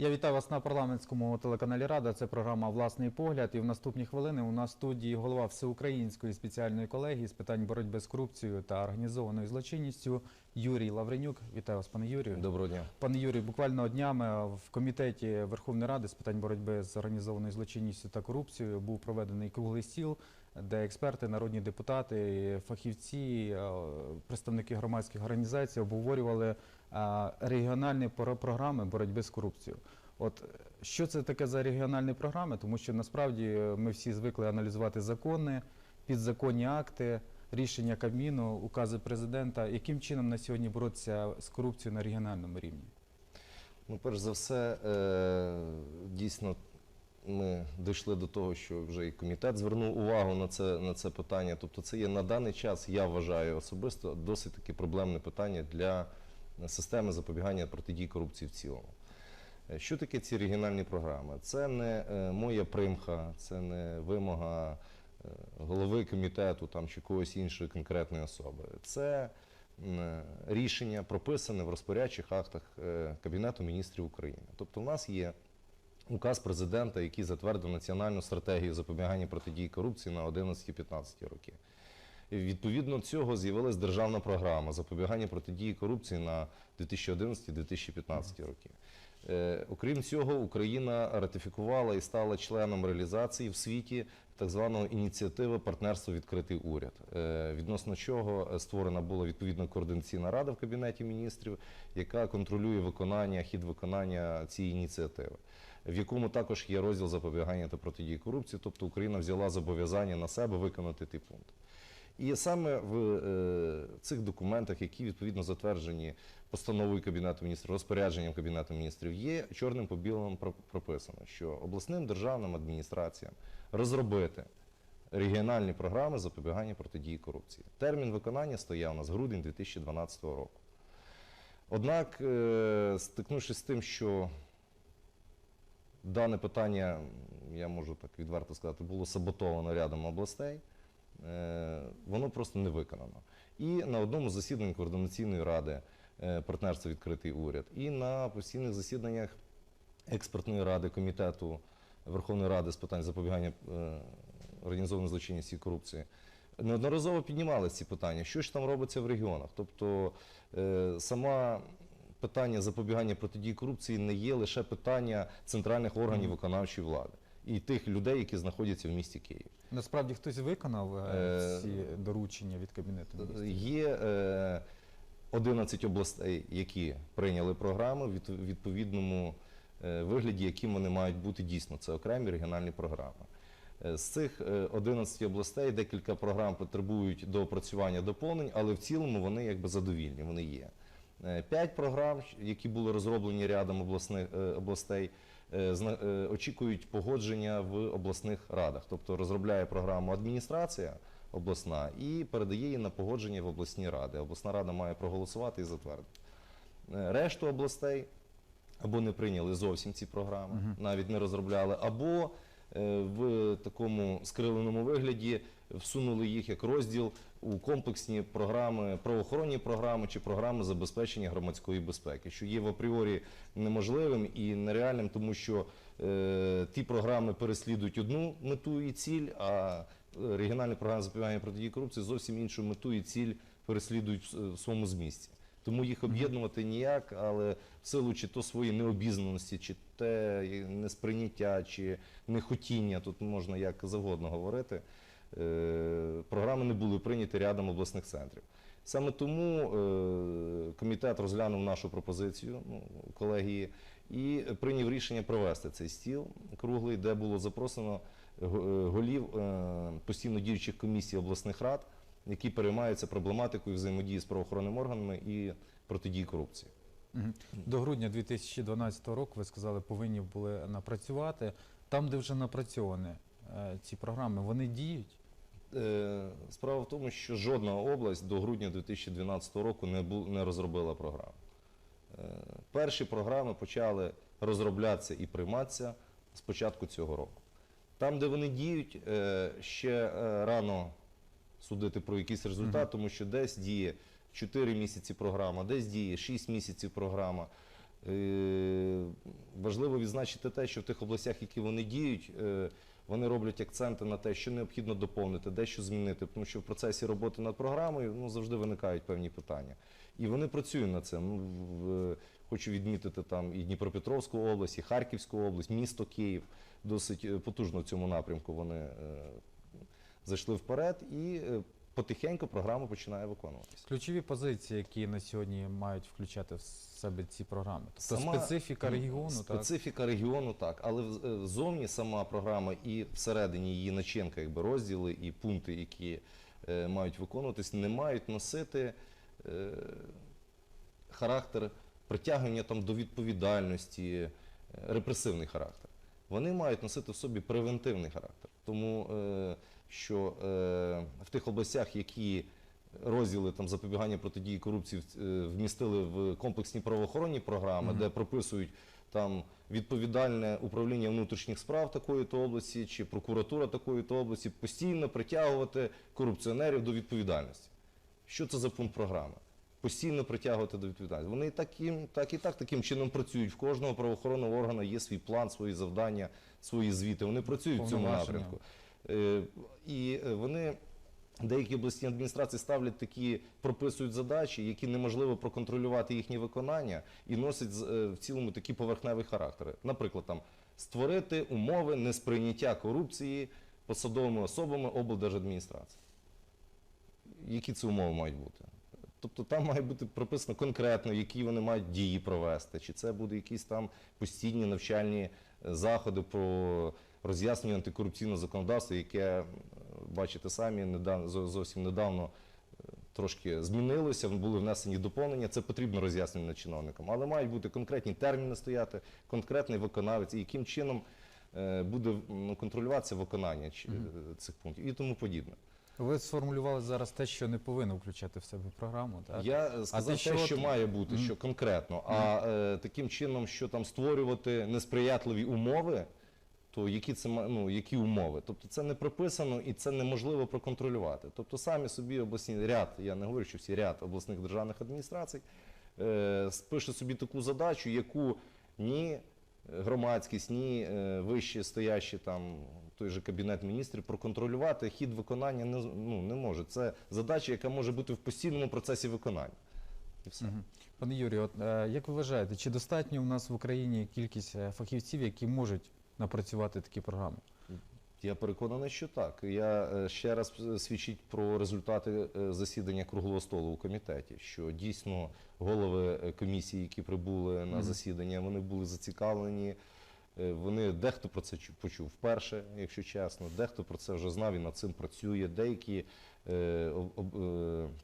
Я вітаю вас на парламентському телеканалі Рада. Це програма Власний погляд. І в наступні хвилини у нас в студії голова всеукраїнської спеціальної колегії з питань боротьби з корупцією та організованою злочинністю Юрій Лавренюк. Вітаю вас, пане Юрію. Доброго дня. Пане Юрій, буквально днями в комітеті Верховної Ради з питань боротьби з організованою злочинністю та корупцією був проведений круглий стіл, де експерти, народні депутати, фахівці, е, представники громадських організацій обговорювали е, регіональні програми боротьби з корупцією. От що це таке за регіональні програми? Тому що насправді е, ми всі звикли аналізувати закони, підзаконні акти, рішення Кабміну, укази президента. Яким чином на сьогодні боротися з корупцією на регіональному рівні? Ну, перш за все, дійсно, ми дійшли до того, що вже і комітет звернув увагу на це, на це питання. Тобто, це є на даний час, я вважаю особисто, досить таки проблемне питання для системи запобігання протидії корупції в цілому. Е, Що таке ці регіональні програми? Це не е, моя примха, це не вимога е, голови комітету там, чи когось іншої конкретної особи. Це рішення прописане в розпорядчих актах Кабінету міністрів України. Тобто, у нас є указ президента, який затвердив національну стратегію запобігання протидії корупції на 11-15 роки. Відповідно цього з'явилась державна програма запобігання протидії корупції на 2011-2015 роки. Е, Окрім цього, Україна ратифікувала і стала членом реалізації в світі так званого ініціативи партнерство відкритий уряд, е, відносно чого створена була відповідна координаційна рада в кабінеті міністрів, яка контролює виконання, хід виконання цієї ініціативи, в якому також є розділ запобігання та протидії корупції. Тобто Україна взяла зобов'язання на себе виконати той пункт. І саме в е, цих документах, які відповідно затверджені постановою Кабінету міністрів, розпорядженням Кабінету міністрів, є чорним по білому прописано, що обласним державним адміністраціям розробити регіональні програми запобігання протидії корупції. Термін виконання стояв у нас грудень 2012 року. Однак, е, стикнувшись з тим, що дане питання, я можу так відверто сказати, було саботовано рядом областей, е, воно просто не виконано. І на одному з засідань координаційної ради е, партнерства відкритий уряд, і на постійних засіданнях експертної ради комітету Верховної Ради з питань запобігання е, організованої злочинності і корупції. Неодноразово піднімалися ці питання, що ж там робиться в регіонах. Тобто сама питання запобігання протидії корупції не є лише питання центральних органів виконавчої влади і тих людей, які знаходяться в місті Київ. Насправді хтось виконав е, Е, ці доручення від кабінету міністрів? Є е, 11 областей, які прийняли програми в відповідному е, вигляді, яким вони мають бути дійсно. Це окремі регіональні програми. Е, З цих е, 11 областей декілька програм потребують доопрацювання доповнень, але в цілому вони якби задовільні, вони є. Е, П'ять програм, які були розроблені рядом обласних е, областей, е, очікують погодження в обласних радах. Тобто розробляє програму адміністрація обласна і передає її на погодження в обласні ради. Обласна рада має проголосувати і затвердити. Решту областей або не прийняли зовсім ці програми, навіть не розробляли, або в такому скриленому вигляді всунули їх як розділ у комплексні програми, правоохоронні програми чи програми забезпечення громадської безпеки, що є в апріорі неможливим і нереальним, тому що е, ті програми переслідують одну мету і ціль, а е, регіональні програми запобігання протидії корупції зовсім іншу мету і ціль переслідують в, своєму змісті. Тому їх об'єднувати ніяк, але в силу чи то своєї необізнаності, чи те несприйняття, чи нехотіння, тут можна як завгодно говорити, програми не були прийняті рядом обласних центрів. Саме тому е, комітет розглянув нашу пропозицію ну, колегії і прийняв рішення провести цей стіл круглий, де було запросено е, голів е, постійно діючих комісій обласних рад, які переймаються проблематикою взаємодії з правоохоронними органами і протидії корупції. До грудня 2012 року ви сказали, повинні були напрацювати. Там, де вже напрацьовані е, ці програми, вони діють. Е, Справа в тому, що жодна область до грудня 2012 року не, розробила програм. Е, Перші програми почали розроблятися і прийматися з початку цього року. Там, де вони діють, е, ще рано судити про якийсь результат, тому що десь діє 4 місяці програма, десь діє 6 місяців програма. Важливо відзначити те, що в тих областях, які вони діють, вони роблять акценти на те, що необхідно доповнити, дещо змінити, тому що в процесі роботи над програмою ну, завжди виникають певні питання. І вони працюють над цим. Ну, Хочу відмітити там і Дніпропетровську область, і Харківську область, місто Київ. Досить е, потужно в цьому напрямку вони е, зайшли вперед і е, потихеньку програма починає виконуватися. Ключові позиції, які на сьогодні мають включати в себе ці програми. Тобто Сама- специфіка регіону, так? Специфіка регіону, так. Але в- е, зовні сама програма і всередині її начинка, якби розділи і пункти, які е, мають виконуватись, не мають носити е, характер притягнення там, до відповідальності, е, репресивний характер. Вони мають носити в собі превентивний характер. Тому е, що е, в тих областях, які розділи там запобігання протидії корупції е, вмістили в комплексні правоохоронні програми, Мгм. де прописують там відповідальне управління внутрішніх справ такої то області чи прокуратура такої то області, постійно притягувати корупціонерів до відповідальності. Що це за пункт програми? Постійно притягувати до відповідальності. Вони і таким, так і так таким чином працюють. В кожного правоохоронного органу є свій план, свої завдання, свої звіти. Вони працюють в цьому напрямку. Е, І е, вони деякі обласні адміністрації ставлять такі, прописують задачі, які неможливо проконтролювати їхнє виконання, і носять е, в цілому такі поверхневі характери. Наприклад, там створити умови несприйняття корупції посадовими особами облдержадміністрації. Які це умови мають бути? Тобто там має бути прописано конкретно, які вони мають дії провести, чи це буде якісь там постійні навчальні заходи про роз'яснення антикорупційного законодавства, яке, е, бачите самі, недавно, зо- зовсім недавно е, трошки змінилося, були внесені доповнення. Це потрібно роз'яснення чиновникам, але мають бути конкретні терміни стояти, конкретний виконавець, і яким чином е, буде ну, контролюватися виконання цих пунктів і тому подібне. Ви сформулювали зараз те, що не повинно включати в себе програму, так? Я сказав те, те, що що, от- має бути, що конкретно. А е, таким чином, що там створювати несприятливі умови, то які це ну, які умови? Тобто це не прописано і це неможливо проконтролювати. Тобто самі собі обласні ряд, я не говорю, що всі ряд обласних державних адміністрацій е, пише собі таку задачу, яку ні громадськість, ні е, вище стоящі там той же кабінет міністрів проконтролювати хід виконання не, ну, не може. Це задача, яка може бути в постійному процесі виконання. І все. Пане Юрію, от, е, як ви вважаєте, чи достатньо у нас в Україні кількість е, фахівців, які можуть напрацювати такі програми? Я переконаний, що так. Я е, ще раз е, свідчить про результати е, засідання круглого столу у комітеті, що дійсно голови комісії, які прибули на засідання, вони були зацікавлені. Вони дехто про це чу- почув вперше, якщо чесно, дехто про це вже знав і над цим працює. Деякі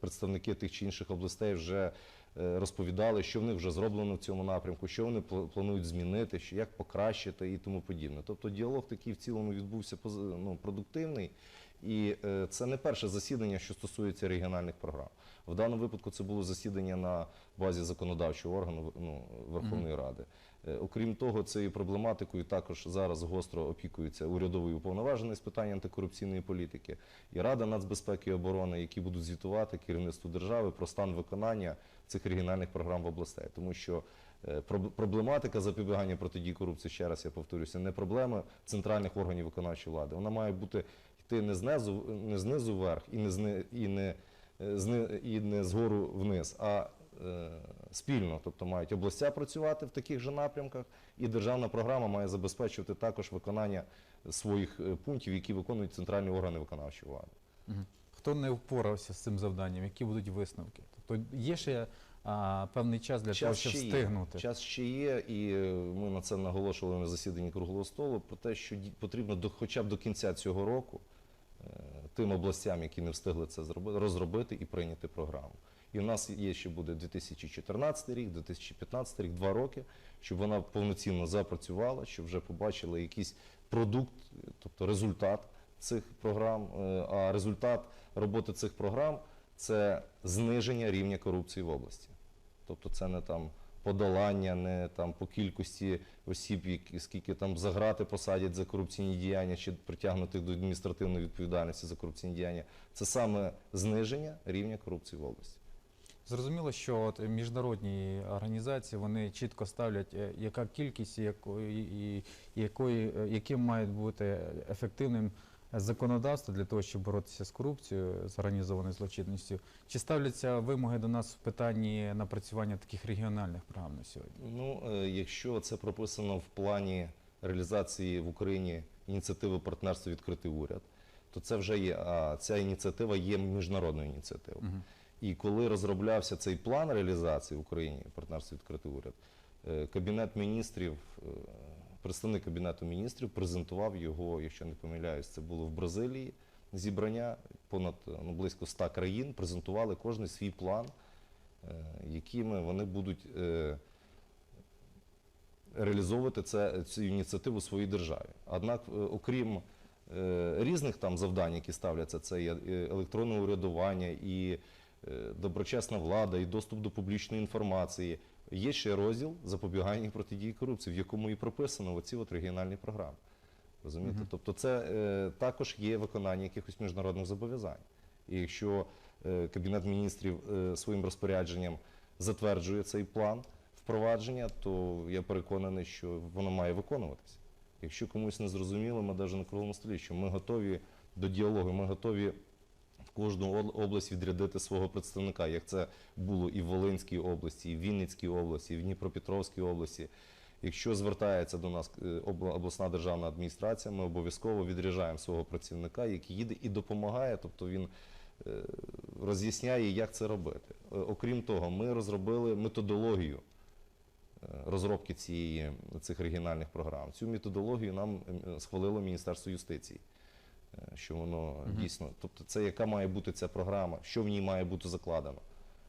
представники тих чи інших областей вже е, розповідали, що в них вже зроблено в цьому напрямку, що вони планують змінити, як покращити і тому подібне. Тобто діалог такий в цілому відбувся ну, продуктивний. І е, це не перше засідання, що стосується регіональних програм. В даному випадку це було засідання на базі законодавчого органу ну, Верховної Ради. Е, Окрім того, цією проблематикою також зараз гостро опікується урядовий уповноважений з питань антикорупційної політики і Рада нацбезпеки і оборони, які будуть звітувати керівництву держави про стан виконання цих регіональних програм в областей. Тому що е, проблематика запобігання протидії корупції, ще раз я повторюся, не проблема центральних органів виконавчої влади. Вона має бути йти не знизу, не знизу вверх і не і не е, і не згору вниз, а спільно, тобто мають областя працювати в таких же напрямках, і державна програма має забезпечувати також виконання своїх е, пунктів, які виконують центральні органи виконавчої влади. Хто не впорався з цим завданням, які будуть висновки? Тобто є ще а, певний час для того, щоб встигнути. Є. Час ще є, і е, ми на це наголошували на засіданні круглого столу про те, що потрібно до, хоча б до кінця цього року е, тим областям, які не встигли це зробити, розробити і прийняти програму. І в нас є ще буде 2014 рік, 2015 рік, два роки, щоб вона повноцінно запрацювала, щоб вже побачили якийсь продукт, тобто результат цих програм. Е, А результат роботи цих програм це зниження рівня корупції в області. Тобто це не там подолання, не там по кількості осіб, які, скільки там за грати посадять за корупційні діяння чи притягнутих до адміністративної відповідальності за корупційні діяння. Це саме зниження рівня корупції в області. Зрозуміло, що от міжнародні організації вони чітко ставлять, е, яка кількість якої, якої, е, яким має бути ефективним законодавство для того, щоб боротися з корупцією, з організованою злочинністю. Чи ставляться вимоги до нас в питанні напрацювання таких регіональних програм на сьогодні? Ну, е, якщо це прописано в плані реалізації в Україні ініціативи партнерства відкритий уряд, то це вже є. А ця ініціатива є міжнародною ініціативою. Мгм. І коли розроблявся цей план реалізації в Україні партнерство відкритий уряд, е, кабінет міністрів, е, представник кабінету міністрів презентував його, якщо не помиляюсь, це було в Бразилії зібрання понад е, ну, близько 100 країн, презентували кожен свій план, якими вони будуть реалізовувати це, цю ініціативу у своїй державі. Однак, окрім різних там завдань, які ставляться, це е, електронне урядування і доброчесна влада, і доступ до публічної інформації. Є ще розділ запобігання і протидії корупції, в якому і прописано оці от регіональні програми. Розумієте? Мгм. Тобто, це е, також є виконання якихось міжнародних зобов'язань. І якщо е, Кабінет міністрів е, своїм розпорядженням затверджує цей план впровадження, то я переконаний, що воно має виконуватися. Якщо комусь не зрозуміло, ми навіть на круглому столі, що ми готові до діалогу, ми готові кожну область відрядити свого представника, як це було і в Волинській області, і в Вінницькій області, і в Дніпропетровській області. Якщо звертається до нас е, обласна державна адміністрація, ми обов'язково відряджаємо свого працівника, який їде і допомагає, тобто він е, роз'ясняє, як це робити. Е, Окрім того, ми розробили методологію розробки цієї, цих регіональних програм. Цю методологію нам е, схвалило Міністерство юстиції. Е, Що воно Мгм. дійсно, тобто це яка має бути ця програма, що в ній має бути закладено.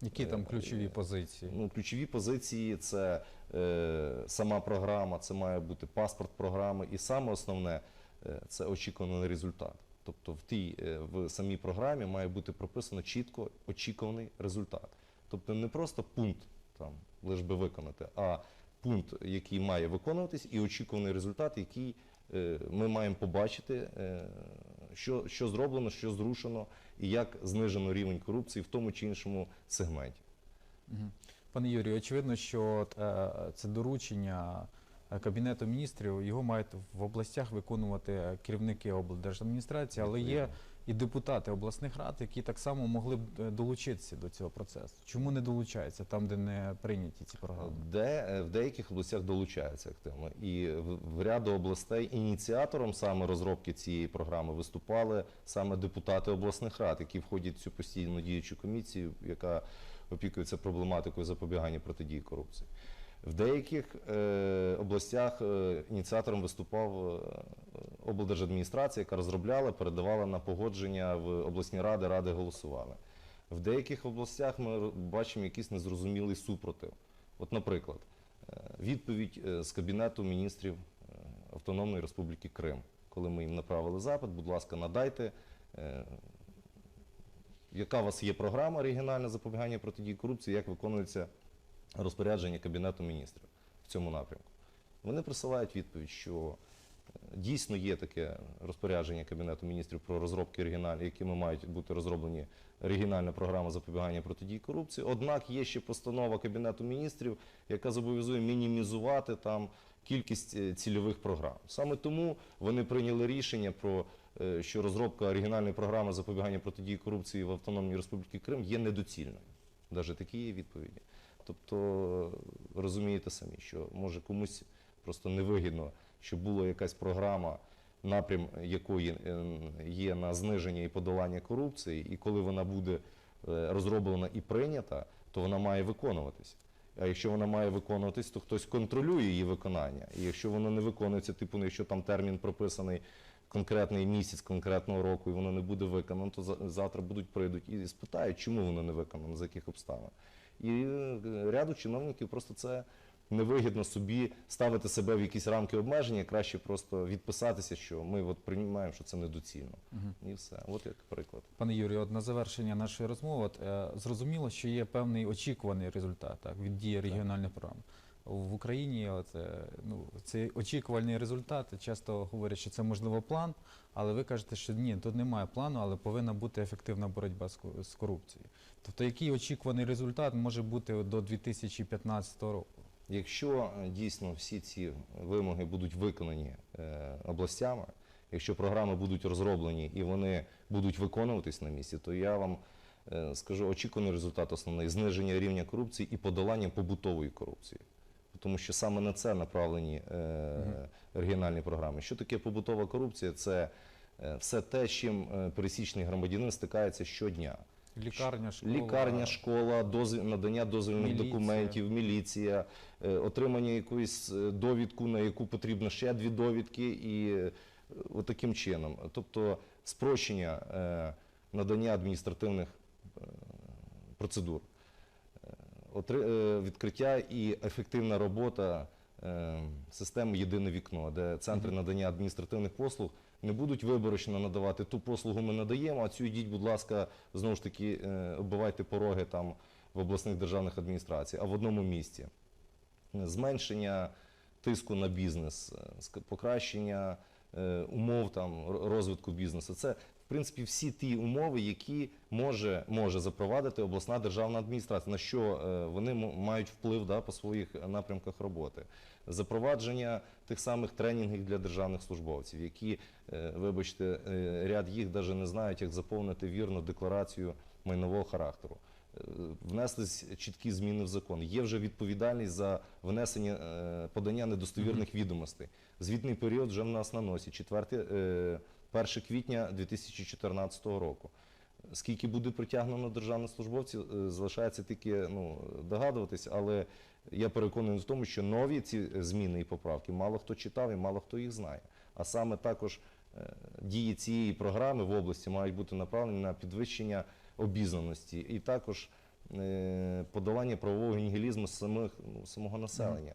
Які там Е, ключові е, позиції? Ну, ключові позиції це е, сама програма, це має бути паспорт програми, і саме основне е, це очікуваний результат. Тобто в тій е, в самій програмі має бути прописано чітко очікуваний результат. Тобто не просто пункт там лиш би виконати, а пункт, який має виконуватись, і очікуваний результат, який ми маємо побачити, е, що, що зроблено, що зрушено, і як знижено рівень корупції в тому чи іншому сегменті. Пане Юрію, очевидно, що е, це доручення е, Кабінету міністрів, його мають в областях виконувати е, керівники облдержадміністрації, але є. І депутати обласних рад, які так само могли б е, долучитися до цього процесу. Чому не долучаються там, де не прийняті ці програми? Де е, в деяких областях долучаються активно, і в, ряду областей ініціатором саме розробки цієї програми виступали саме депутати обласних рад, які входять в цю постійно діючу комісію, яка опікується проблематикою запобігання протидії корупції. В деяких е, областях е, ініціатором виступав е, облдержадміністрація, яка розробляла, передавала на погодження в обласні ради, ради голосували. В деяких областях ми бачимо якийсь незрозумілий супротив. От, наприклад, е, відповідь е, з Кабінету міністрів Автономної Республіки Крим, коли ми їм направили запит, будь ласка, надайте, яка у вас є програма регіональне запобігання протидії корупції, як виконується розпорядження Кабінету міністрів в цьому напрямку. Вони присилають відповідь, що е, дійсно є таке розпорядження Кабінету міністрів про розробки регіональні, якими мають бути розроблені регіональна програма запобігання протидії корупції. Однак є ще постанова Кабінету міністрів, яка зобов'язує мінімізувати там кількість е, цільових програм. Саме тому вони прийняли рішення про е, що розробка оригінальної програми запобігання протидії корупції в Автономній Республіці Крим є недоцільною. Навіть такі є відповіді. Тобто розумієте самі, що може комусь просто невигідно, щоб була якась програма, напрям якої е, є на зниження і подолання корупції, і коли вона буде е, розроблена і прийнята, то вона має виконуватися. А якщо вона має виконуватись, то хтось контролює її виконання. І якщо воно не виконується, типу, ну, якщо там термін прописаний конкретний місяць конкретного року, і воно не буде виконано, то за- завтра будуть прийдуть і спитають, чому воно не виконано, за яких обставин. І е, ряду чиновників просто це невигідно собі ставити себе в якісь рамки обмеження, краще просто відписатися, що ми от приймаємо, що це недоцільно. Мгм. І все. От як приклад. Пане Юрію, от на завершення нашої розмови, от, е, зрозуміло, що є певний очікуваний результат так, від дії регіональних програм. в Україні от, е, ну, цей очікувальний результат. Часто говорять, що це можливо план, але ви кажете, що ні, тут немає плану, але повинна бути ефективна боротьба з корупцією. Тобто, який очікуваний результат може бути до 2015 року? Якщо е, дійсно всі ці вимоги будуть виконані е, областями, якщо програми будуть розроблені і вони будуть виконуватись на місці, то я вам е, скажу очікуваний результат основний зниження рівня корупції і подолання побутової корупції. Тому що саме на це направлені е, регіональні програми. Що таке побутова корупція? Це все те, з чим е, пересічний громадянин стикається щодня. Лікарня, школа, Лікарня, школа, дозвіл, надання дозвільних Міліція. документів, міліція, е, отримання якоїсь е, довідку, на яку потрібно ще дві довідки, і е, отаким чином. Тобто спрощення е, надання адміністративних е, процедур, Е, е, відкриття і ефективна робота е, системи Єдине вікно, де центри надання адміністративних послуг не будуть виборочно надавати ту послугу ми надаємо, а цю йдіть, будь ласка, знову ж таки, е, оббивайте пороги там в обласних державних адміністраціях, а в одному місці. Зменшення тиску на бізнес, е, покращення е, умов там розвитку бізнесу. Це в принципі всі ті умови, які може, може запровадити обласна державна адміністрація, на що е, вони мають вплив да, по своїх напрямках роботи. Запровадження тих самих тренінгів для державних службовців, які, е, вибачте, е, ряд їх навіть не знають, як заповнити вірно декларацію майнового характеру. Внеслись чіткі зміни в закон. Є вже відповідальність за внесення подання недостовірних відомостей. Звітний період вже в нас на носі, 4, е, 1 квітня 2014 року. Скільки буде притягнено державних службовців, е, залишається тільки ну, догадуватись, але я переконаний в тому, що нові ці зміни і поправки мало хто читав і мало хто їх знає. А саме також е, дії цієї програми в області мають бути направлені на підвищення обізнаності і також е, подолання правового нігілізму самих, ну, самого населення.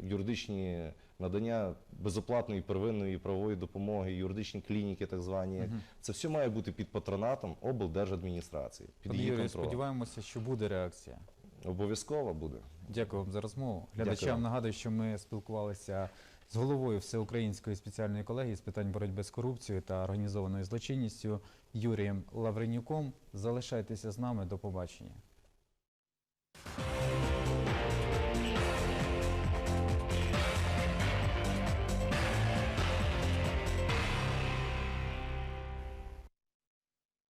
Юридичні надання безоплатної первинної правової допомоги, юридичні клініки, так звані, це все має бути під патронатом облдержадміністрації, під Пане її Юрію, контролем. сподіваємося, що буде реакція. Обов'язково буде. Дякую вам за розмову. Глядачам нагадую, що ми спілкувалися з головою Всеукраїнської спеціальної колегії з питань боротьби з корупцією та організованою злочинністю Юрієм Лавренюком. Залишайтеся з нами. До побачення.